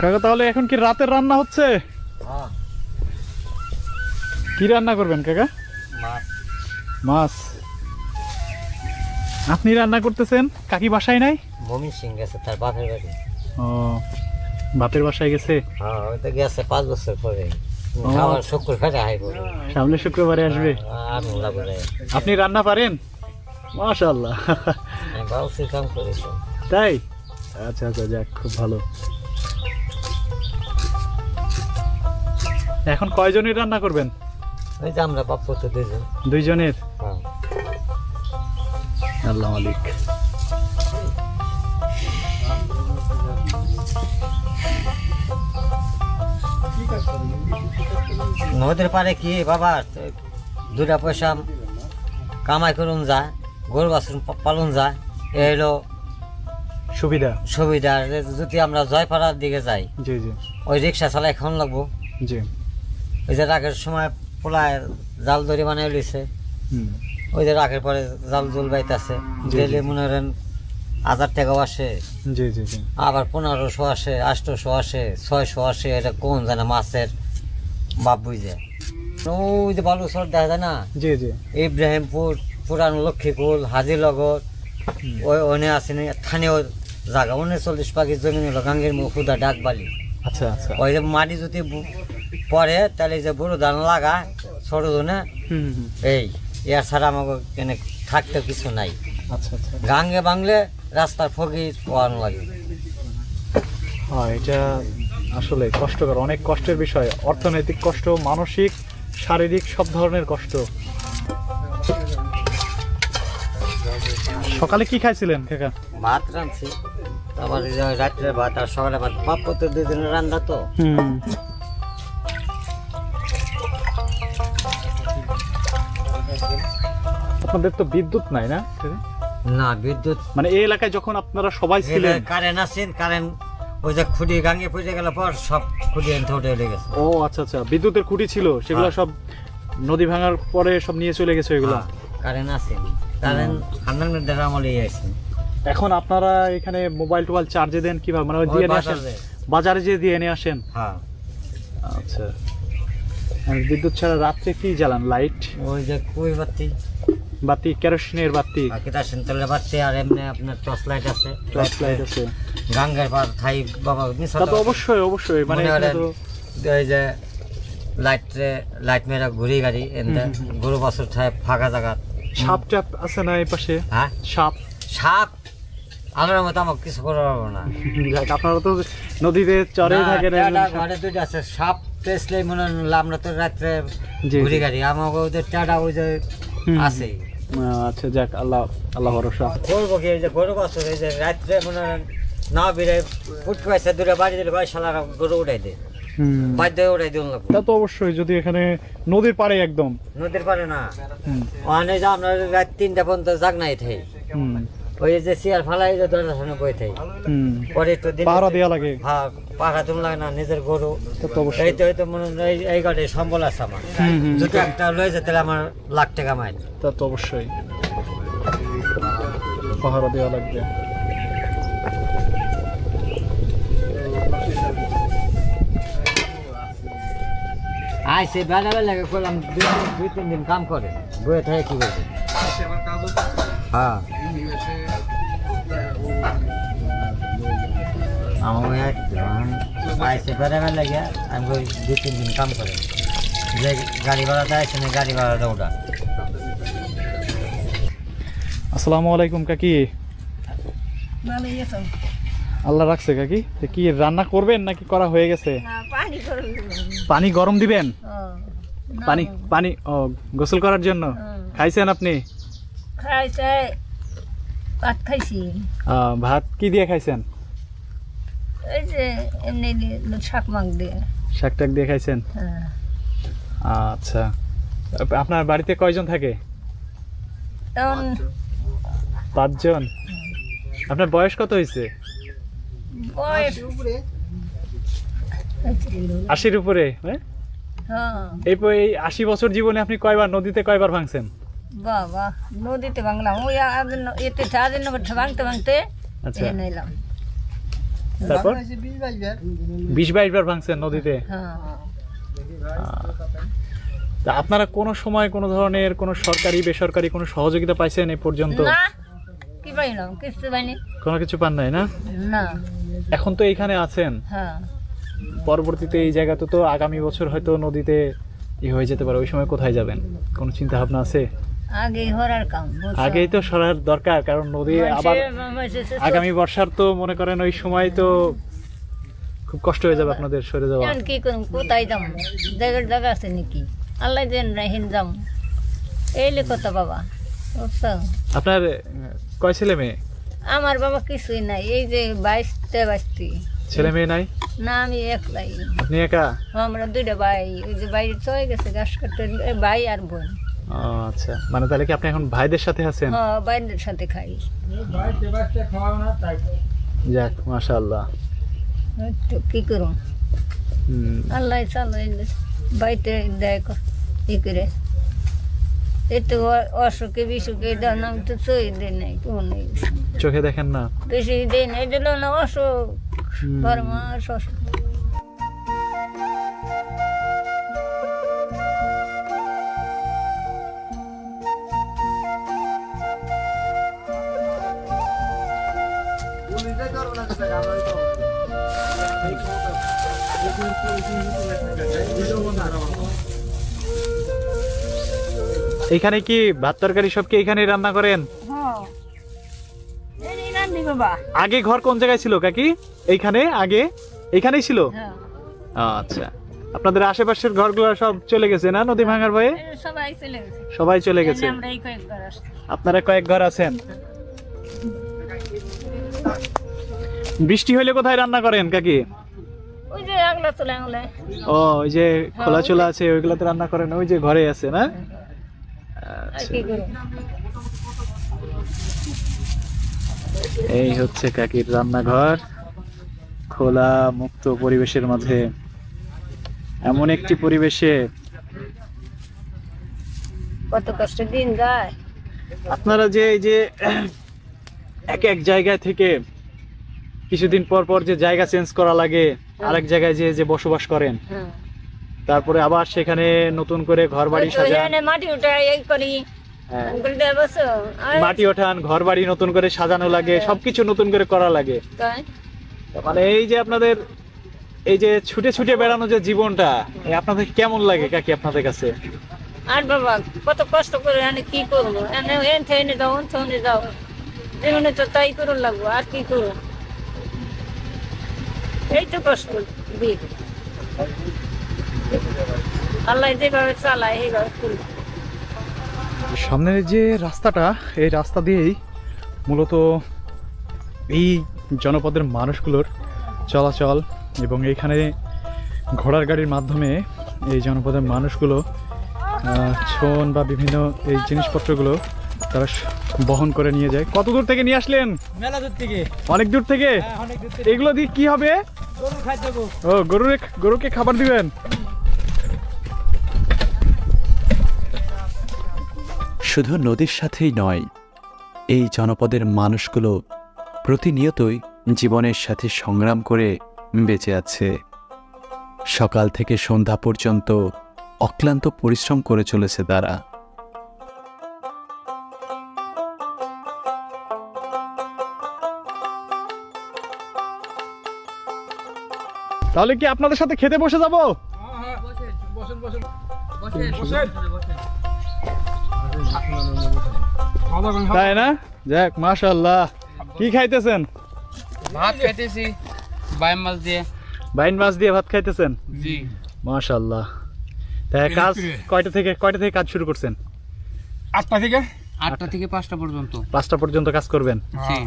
কাকা তাহলে এখন কি রাতের রান্না হচ্ছে? হ্যাঁ। কি রান্না করবেন কাকা? মাছ। আপনি রান্না করতেছেন? কাকি বাসায় নাই? মমি সিং গেছে তার বাপের বাড়ি। ও বাপের বাসায় গেছে? হ্যাঁ ওই তো গেছে পাঁচ বছর পরে। সামনে শুক্রবারে আসবে? আপনি রান্না পারেন? মাশাল্লাহ তাই? আচ্ছা আচ্ছা যাক খুব ভালো। এখন কয়জনের রান্না করবেন? ওই যে আমরা বাপ তো দুজন দুইজনের? হ্যাঁ। আল্লাহ মালিক। নদীর পারে কি বাবা দুটা পয়সা কামাই করুন যায় গরু বাছুর পালন যায় এই হলো সুবিধা। সুবিধা। যদি আমরা জয়পাড়ার দিকে যাই জি জি। ওই রিক্সা চালাই এখন লাগবো। জি। ওই যে রাগের সময় পোলায় জাল দড়ি বানাই লইছে। হুম। ওই যে রাগের পরে জাল জুল বাইতেছে। ডেলি। মনে করেন হাজার টাকাও আসে। জি জি জি। আবার পনেরোশো আসে আটশোশো আসে ছয়শো আসে এটা কোন জানে মাছের বাপ বুঝে। ওই যে বালুচর দেখা যায় না? জি জি। ইব্রাহিমপুর পুরানো লক্ষ্মীকুল হাজিরনগর ওই ওনে আছে নি স্থানীয় জায়গা। উনচল্লিশ পাখি জমি হলো গাঙ্গের মুখ খুদা ডাক বালি আচ্ছা আচ্ছা। ওই যে মাটি যদি পড়ে তাহলে যে বড় ধান লাগায় ছোট হুম। এই ইয়ার ছাড়া আমাকে এখানে থাকতে কিছু নাই। আচ্ছা আচ্ছা। গাঙ্গে বাংলে রাস্তার ফকির পোয়ানো লাগে। হ্যাঁ এটা আসলে কষ্টকর অনেক কষ্টের বিষয়। অর্থনৈতিক কষ্ট মানসিক শারীরিক সব ধরনের কষ্ট। সকালে কি খাইছিলেন কাকা? ভাত রাঁধছি। আবার যে রাত্রে ভাত আর সকালে ভাত। বাপ তো দুদিনের রান্না তো আপনাদের তো বিদ্যুৎ নাই না? না বিদ্যুৎ মানে এই এলাকায় যখন আপনারা সবাই ছিলেন কারেন্ট আসেন কারেন্ট ওই যে খুঁটি গাঙ্গে পড়ে গেল পর সব খুঁটি এনতে উঠে গেছে। ও আচ্ছা আচ্ছা। বিদ্যুতের খুঁটি ছিল সেগুলো হ্যাঁ। সব নদী ভাঙার পরে সব নিয়ে চলে গেছে এগুলো? কারেন্ট আসেন কারেন্ট হান্ড্রেড দেড় আমলে আসেন এখন আপনারা এখানে মোবাইল টোবাইল চার্জে দেন কীভাবে? মানে দিয়ে নিয়ে আসেন? বাজারে যে দিয়ে নিয়ে আসেন? হ্যাঁ। আচ্ছা। আর বিদ্যুৎ ছাড়া রাত্রে কি জ্বালান? লাইট? ওই যে কুই বাতি। বাতি কেরোসিনের বাতি। আর কেটাসিন তেলের বাতি আর এমনি আপনার টর্চ লাইট আছে। টর্চ লাইট আছে। গাঙ্গের পার থাই বাবা মিশা তা অবশ্যই অবশ্যই মানে এই যে লাইট লাইট মেরা ঘুরি গাড়ি এনতে। হুম, গরু বছর থায় ফাঁকা জায়গা। সাপ টাপ আছে না এই পাশে? হ্যাঁ? সাপ। সাপ? আলোর মতো আমাকে কিছু করতে পারব না। যাক, আপনারা তো নদীতে চরে না, থাকেন ঘরে দুইটা আছে। সাপ পেছলে মনে হয় আমরা তো রাত্রে ঘুরি গাড়ি। আমাকে ওদের টাটা ওই যে। আছে। আচ্ছা যাক আল্লাহ আল্লাহ ভরসা। করব কি এই যে গরু বছর এই যে রাত্রে মনে না বেড়ে ফুট পাইছে দূরে বাড়ি দিলে ভাই শালারা গরু উঠাই দে বাধ্য উঠাই তা তো অবশ্যই যদি এখানে নদীর পাড়ে একদম। নদীর পারে না। ওখানে যে আমরা রাত তিনটা পর্যন্ত জাগ নাই হুম, ওই যে চেয়ার ফালাই যে দরজার সামনে বই থাই। পরে তো দিন পাহারা দেওয়া লাগে। হ্যাঁ পাহারা তুমি লাগে না নিজের গরু। তা এই মনে হয় এই- এই গাড়ি সম্বল আছে আমার। যদি একটা লয়ে যেতে তাহলে আমার লাখ টাকা মাইল তা তো অবশ্যই। পাহারা দেওয়া লাগবে। আইসে বেলা বেলা করলাম দুই দুই তিন দিন কাম করে। বয়ে থাকে কি করবে হ্যাঁ। আমার বেলা বেলা গিয়া আমি ওই দুই তিন দিন কাম করে। যে গাড়ি ভাড়াটা আইসে না গাড়ি ভাড়াটা ওটা। আসসালামু আলাইকুম কাকি। আল্লাহ রাখছে কাকি। কি রান্না করবেন নাকি করা হয়ে গেছে? পানি গরম দিবেন? পানি পানি ও গোসল করার জন্য? খাইছেন আপনি? খাইছে ভাত খাইছি। ভাত কি দিয়ে খাইছেন? এই যে এমনি শাক মাখ দিয়ে। শাক টাক দিয়ে খাইছেন? হ্যাঁ। আচ্ছা। আপনার বাড়িতে কয়জন থাকে? পাঁচজন? আপনার বয়স কত হয়েছে বয়স আশির উপরে হ্যাঁ? হ্যাঁ। এই এই আশি বছর জীবনে আপনি কয়বার নদীতে কয়বার ভাঙছেন? বাবা নদীতে ভাঙলাম। ওই এতে ভাঙতে ভাঙতে আচ্ছা। নিলাম তারপর? বিশ বাইশ বার। ভাঙছেন নদীতে? হ্যাঁ তা আপনারা কোনো সময় কোনো ধরনের কোনো সরকারি বেসরকারি কোনো সহযোগিতা পাইছেন এই পর্যন্ত? না। কিছু কোনো কিছু পান নাই না? না। এখন তো এইখানে আছেন। হ্যাঁ। পরবর্তীতে এই জায়গাতে তো আগামী বছর হয়তো নদীতে ই হয়ে যেতে পারে। ওই সময় কোথায় যাবেন? কোনো চিন্তা ভাবনা আছে? আগে হরার কাম আগেই তো সরার দরকার কারণ নদী আবার আগামী বর্ষার তো মনে করেন ওই সময় তো খুব কষ্ট হয়ে যাবে আপনাদের সরে যাওয়া। কি করুন কোথায় যাম? জায়গার জায়গা আছে নাকি? আল্লাহ দেন রাহিন যাম। এইলে কথা বাবা আপনার কয় ছেলে মেয়ে? আমার বাবা কিছুই নাই এই যে বাইশটা বাইশটি ছেলে মেয়ে নাই? না আমি একলাই। আপনি একা? আমরা দুইটা ভাই ওই যে বাইরে চলে গেছে ঘাস কাটতে ভাই আর বোন। আচ্ছা। মানে তাহলে কি আপনি এখন ভাইদের সাথে আছেন? হ্যাঁ বাইরের সাথে খাই। যাক মাশাআল্লাহ। তো কি করুন আল্লাহ চালো বাইতে দেয় ক- ই করে। এই তো অসুখে বিসুখে দেন আমি তো চই দিই নাই কোন চোখে দেখেন না? বেশি দিই নাই দিল না অসুখ হুম, মাস অসুখ। এইখানে কি ভাত তরকারি সব কি এখানে রান্না করেন? হ্যাঁ। আগে ঘর কোন জায়গায় ছিল কাকি? এইখানে? আগে? এইখানেই ছিল? হ্যাঁ। আচ্ছা। আপনাদের আশেপাশের ঘরগুলো সব চলে গেছে না নদী ভাঙার ভয়ে? সবাই চলে গেছে। সবাই চলে গেছে। আপনারা কয়েক ঘর আছেন? বৃষ্টি হইলে কোথায় রান্না করেন কাকি? ওই যে আগলা চলে আগলে ও ওই যে খোলা চোলা আছে ওইগুলাতে রান্না করেন ওই যে ঘরে আছে না? আচ্ছা। এই হচ্ছে কাকির রান্নাঘর খোলা মুক্ত পরিবেশের মাঝে। এমন একটি পরিবেশে কত কষ্ট দিন যায়। আপনারা যে এই যে এক এক জায়গায় থেকে কিছুদিন পর পর যে জায়গা চেঞ্জ করা লাগে আরেক জায়গায় যে যে বসবাস করেন। হ্যাঁ। তারপরে আবার সেখানে নতুন করে ঘর বাড়ি সাজান। মাটি উঠে এই করি। হ্যাঁ। মাটি ওঠান ঘর বাড়ি নতুন করে সাজানো লাগে সবকিছু নতুন করে করা লাগে। মানে এই যে আপনাদের এই যে ছুটে ছুটে বেড়ানো যে জীবনটা আপনাদের কেমন লাগে কাকি আপনাদের কাছে? আর বাবা কত কষ্ট করে এনে কি করব? এনে এন ওন থেকে যাও জীবনে তো তাই করুন লাগবো আর কি করব কষ্ট করব সামনের যে রাস্তাটা, এই রাস্তা দিয়েই মূলত এই জনপদের মানুষগুলোর চলাচল এবং এইখানে ঘোড়ার গাড়ির মাধ্যমে এই জনপদের মানুষগুলো ছন বা বিভিন্ন এই জিনিসপত্রগুলো তারা বহন করে নিয়ে যায়। কত দূর থেকে নিয়ে আসলেন? মেলা দূর থেকে। অনেক দূর থেকে? এগুলো দিয়ে কি হবে? গরু খাই দেবো ও গরুর গরুকে খাবার দিবেন? শুধু নদীর সাথেই নয় এই জনপদের মানুষগুলো প্রতিনিয়তই জীবনের সাথে সংগ্রাম করে বেঁচে আছে। সকাল থেকে সন্ধ্যা পর্যন্ত অক্লান্ত পরিশ্রম করে চলেছে তারা। তাহলে কি আপনাদের সাথে খেতে বসে যাব? তাই না? যাক মাশাল্লাহ কি খাইতেছেন? ভাত খাইতেছি বাইম মাছ দিয়ে। বাইন মাছ দিয়ে ভাত খাইতেছেন? জি। মাশাল্লাহ তাই কাজ কয়টা থেকে কয়টা থেকে কাজ শুরু করছেন? আটটা থেকে? আটটা থেকে পাঁচটা পর্যন্ত। পাঁচটা পর্যন্ত কাজ করবেন? জি।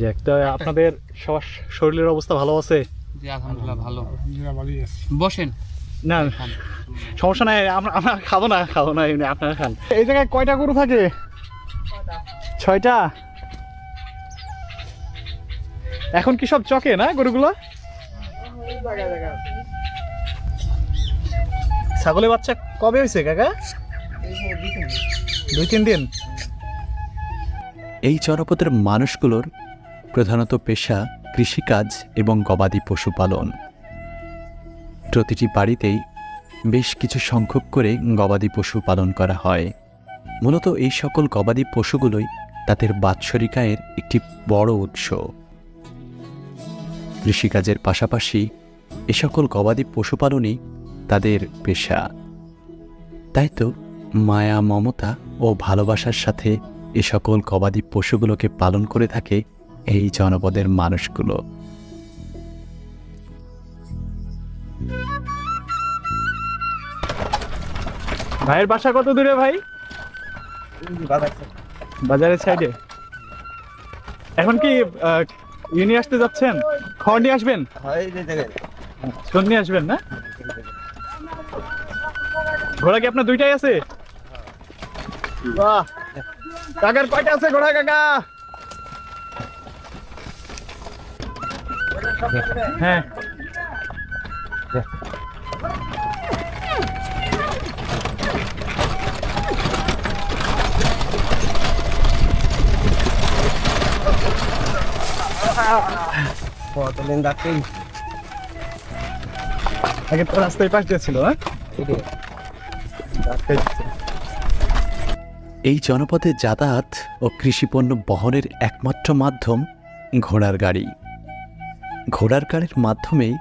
যাক তো আপনাদের সবার শরীরের অবস্থা ভালো আছে? জি আলহামদুলিল্লাহ ভালো। আলহামদুলিল্লাহ ভালোই আছে। বসেন। না সমস্যা নাই আমরা আমরা খাব না খাব না এমনি আপনারা খান। এই জায়গায় কয়টা গরু থাকে? ছয়টা। এখন কি সব চকে না গরুগুলো? ছাগলের বাচ্চা কবে হয়েছে কাকা? দুই তিন দিন। এই জনপদের মানুষগুলোর প্রধানত পেশা কৃষিকাজ এবং গবাদি পশুপালন প্রতিটি বাড়িতেই বেশ কিছু সংখ্যক করে গবাদি পশু পালন করা হয়। মূলত এই সকল গবাদি পশুগুলোই তাদের বাৎসরিক আয়ের একটি বড় উৎস। কৃষিকাজের পাশাপাশি এ সকল গবাদি পশুপালনই তাদের পেশা। তাই তো মায়া, মমতা ও ভালোবাসার সাথে এ সকল গবাদি পশুগুলোকে পালন করে থাকে এই জনপদের মানুষগুলো। ভাইয়ের বাসা কত দূরে ভাই? বাজারের সাইডে এখন কি নিয়ে আসতে যাচ্ছেন? খড় নিয়ে আসবেন? শোন নিয়ে আসবেন না? ঘোড়া কি আপনার দুইটাই আছে? বাহ। কাকার কয়টা আছে ঘোড়া, কাকা? হ্যাঁ। আগে তো রাস্তায় পাশ দিয়ে ছিল হ্যাঁ। এই জনপদে যাতায়াত ও কৃষিপণ্য বহনের একমাত্র মাধ্যম ঘোড়ার গাড়ি। ঘোড়ার গাড়ির মাধ্যমেই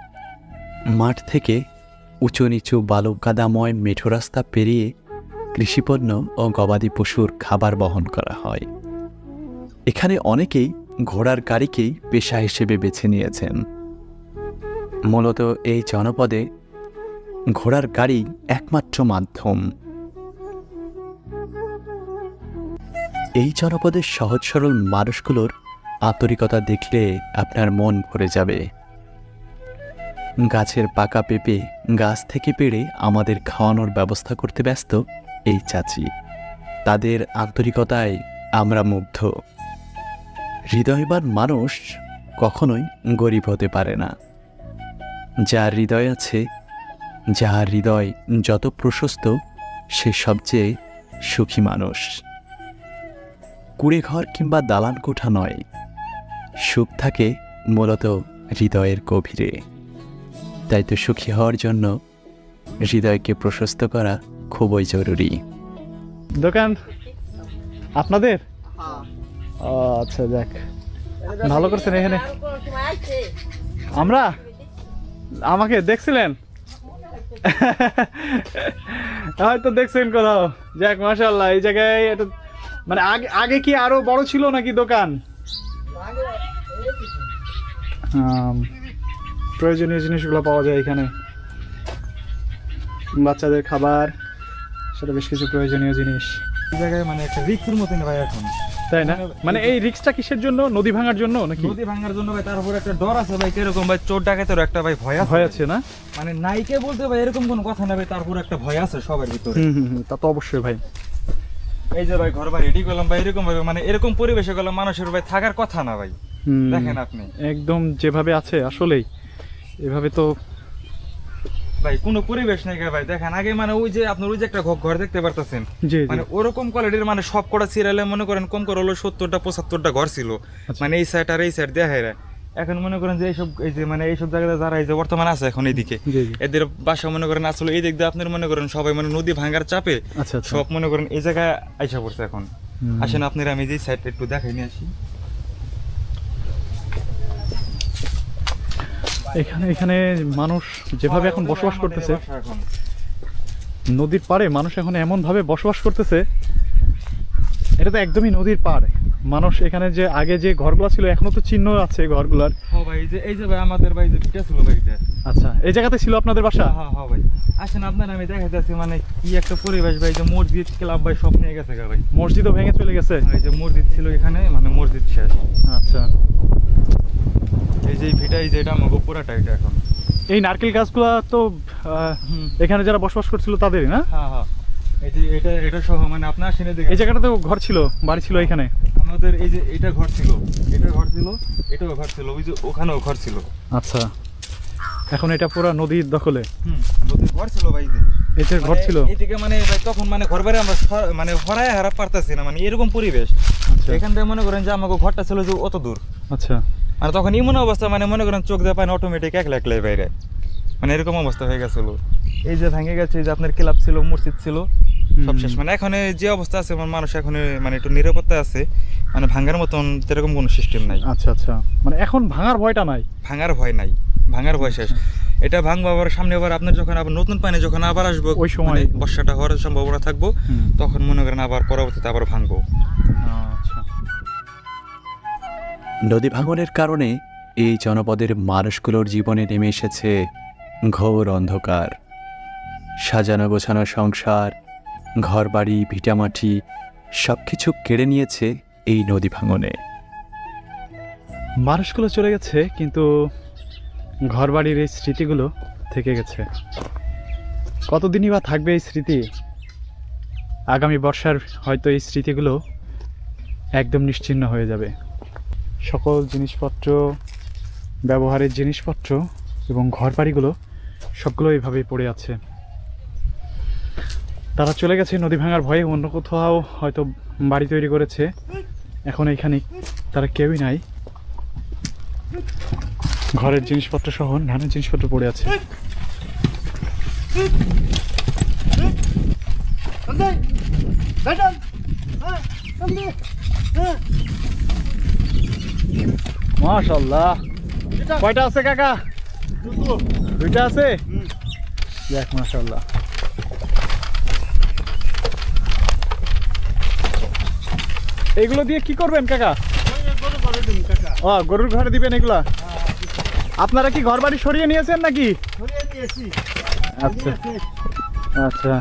মাঠ থেকে উঁচু নিচু বালু কাদাময় মেঠো রাস্তা পেরিয়ে কৃষিপণ্য ও গবাদি পশুর খাবার বহন করা হয়। এখানে অনেকেই ঘোড়ার গাড়িকেই পেশা হিসেবে বেছে নিয়েছেন। মূলত এই জনপদে ঘোড়ার গাড়ি একমাত্র মাধ্যম। এই জনপদের সহজ সরল মানুষগুলোর আন্তরিকতা দেখলে আপনার মন ভরে যাবে। গাছের পাকা পেঁপে গাছ থেকে পেড়ে আমাদের খাওয়ানোর ব্যবস্থা করতে ব্যস্ত এই চাচি। তাদের আন্তরিকতায় আমরা মুগ্ধ। হৃদয়বান মানুষ কখনোই গরিব হতে পারে না। যার হৃদয় আছে, যার হৃদয় যত প্রশস্ত, সে সবচেয়ে সুখী মানুষ। কুড়ে ঘর কিংবা দালান কোঠা নয়। সুখ থাকে মূলত হৃদয়ের গভীরে। তাই তো সুখী হওয়ার জন্য হৃদয়কে প্রশস্ত করা খুবই জরুরি। দোকান, আপনাদের? আচ্ছা যাক। ভালো করছেন এখানে। আমরা? আমাকে দেখছিলেন? হয়তো দেখছেন কোথাও। যাক মাশাল্লাহ এই জায়গায় এটা মানে আগে আগে কি আরও বড় ছিল নাকি দোকান? প্রয়োজনীয় জিনিসগুলো পাওয়া যায় এখানে। বাচ্চাদের খাবার সেটা বেশ কিছু প্রয়োজনীয় জিনিস। এই জায়গায় মানে একটা রিক্সের মতন ভাই এখন। তাই না? মানে এই রিক্সটা কিসের জন্য? নদী ভাঙার জন্য নাকি? নদী ভাঙার জন্য ভাই তার উপর একটা ডর আছে ভাই কীরকম ভাই চোর ডাকাতের একটা ভাই ভয় আছে। ভয় আছে না? মানে নাইকে বলতে ভাই এরকম কোনো কথা না ভাই তারপর একটা ভয় আছে সবার ভিতরে। তা তো অবশ্যই ভাই। এই যে ভাই ঘর বাড়ি রেডি করলাম ভাই এরকম ভাবে মানে এরকম পরিবেশে গেলাম মানুষের ভাই থাকার কথা না ভাই। দেখেন আপনি। একদম যেভাবে আছে আসলেই। এভাবে তো ভাই কোনো পরিবেশ নেই ভাই। দেখেন আগে মানে ওই যে আপনার ওই যে একটা ঘর দেখতে পারতেছেন? মানে ওরকম কোয়ালিটির মানে সব কটা সিরিয়ালে মনে করেন কম করে হলো সত্তরটা পঁচাত্তরটা ঘর ছিল। মানে এই সাইড আর এই সাইড দেখা যায় এখন মনে করেন যে এইসব এই যে মানে এইসব জায়গাতে যারা এই যে বর্তমানে আছে এখন এইদিকে এদের বাসা মনে করেন আসলে এই দিক দিয়ে আপনার মনে করেন সবাই মানে নদী ভাঙার চাপে আচ্ছা আচ্ছা। সব মনে করেন এই জায়গায় আইসা পড়ছে এখন। আসেন আপনারা আমি যে সাইডটা একটু দেখাই নিয়ে আসি। এখানে এখানে মানুষ যেভাবে এখন হ্যাঁ, বসবাস করতেছে নদীর পাড়ে মানুষ এখন এমন ভাবে বসবাস করতেছে এটা তো একদমই নদীর পাড়। মানুষ এখানে যে আগে যে ঘরগুলো ছিল এখনও তো চিহ্ন আছে ঘরগুলার। হ্যাঁ ভাই যে এই যে ভাই আমাদের ভাই যে ছিল আচ্ছা এই জায়গাতে ছিল আপনাদের বাসা? হ্যাঁ হ্যাঁ ভাই। আসেন আপনার আমি দেখাইতেছি মানে কি একটা পরিবেশ ভাই যে মসজিদ ক্লাব ভাই সব নিয়ে গেছে ভাই। মসজিদও ভেঙে চলে গেছে? এই যে মসজিদ ছিল এখানে মানে মসজিদ শেষ। আচ্ছা। এই যে এই ভিটা এই যে এটা আমাকে পুরাটা এটা এখন। এই নারকেল গাছগুলো তো এখানে যারা বসবাস করছিল তাদেরই না? হ্যাঁ হ্যাঁ। এই যে এটা এটা সহ মানে আপনার এদিকে এই জায়গাটা তো ঘর ছিল বাড়ি ছিল এখানে? আমাদের এই যে এটা ঘর ছিল এটা ঘর ছিল এটাও ঘর ছিল ওই যে ওখানেও ঘর ছিল। আচ্ছা। এখন এটা পুরো নদীর দখলে। হুম নদীর ঘর ছিল ভাই যে। এই ঘর মানে ছিল? এইদিকে মানে তখন মানে ঘর আমরা মানে হরায় হারা পারতাছি না মানে এরকম পরিবেশ। আচ্ছা। এখান থেকে মনে করেন যে আমাকে ঘরটা ছিল যে অত দূর। আচ্ছা। আর তখন এমন অবস্থা মানে মনে করেন চোখ দিয়ে পায় অটোমেটিক একলা একলাই বাইরে। মানে এরকম অবস্থা হয়ে গেছিল। এই যে ভেঙে গেছে এই যে আপনার ক্লাব ছিল মসজিদ ছিল সব শেষ। মানে এখন যে অবস্থা আছে আমার মানুষ এখন মানে একটু নিরাপত্তা আছে মানে ভাঙার মতন এরকম কোনো সিস্টেম নাই। আচ্ছা আচ্ছা। মানে এখন ভাঙার ভয়টা নাই? ভাঙার ভয় নাই। ভাঙার ভয় শেষ। এটা ভাঙবো আবার সামনে আবার আপনার যখন আবার নতুন পানি যখন আবার আসব ওই সময়- মানে বর্ষাটা হওয়ার সম্ভাবনা থাকব তখন মনে করেন আবার পরবর্তীতে আবার ভাঙবো। আচ্ছা নদী ভাঙনের কারণে এই জনপদের মানুষগুলোর জীবনে নেমে এসেছে ঘোর অন্ধকার। সাজানো গোছানো সংসার, ঘরবাড়ি ভিটামাটি সব কিছু কেড়ে নিয়েছে এই নদী ভাঙনে। মানুষগুলো চলে গেছে, কিন্তু ঘরবাড়ির এই স্মৃতিগুলো থেকে গেছে। কতদিনই বা থাকবে এই স্মৃতি? আগামী বর্ষার হয়তো এই স্মৃতিগুলো একদম নিশ্চিহ্ন হয়ে যাবে। সকল জিনিসপত্র ব্যবহারের জিনিসপত্র এবং ঘরবাড়িগুলো সবগুলো এইভাবেই পড়ে আছে তারা চলে গেছে নদী ভাঙার ভয়ে অন্য কোথাও হয়তো বাড়ি তৈরি করেছে এখন এইখানে তারা কেউই নাই ঘরের জিনিসপত্র সহ নানা জিনিসপত্র পড়ে আছে মাশাল্লাহ কয়টা আছে কাকা? দুইটা আছে? দেখ মাশাল্লাহ এগুলো দিয়ে কি করবেন কাকা? ও গরুর ঘরে দিবেন এগুলা? আপনারা কি ঘর বাড়ি সরিয়ে নিয়েছেন নাকি? আচ্ছা। আচ্ছা।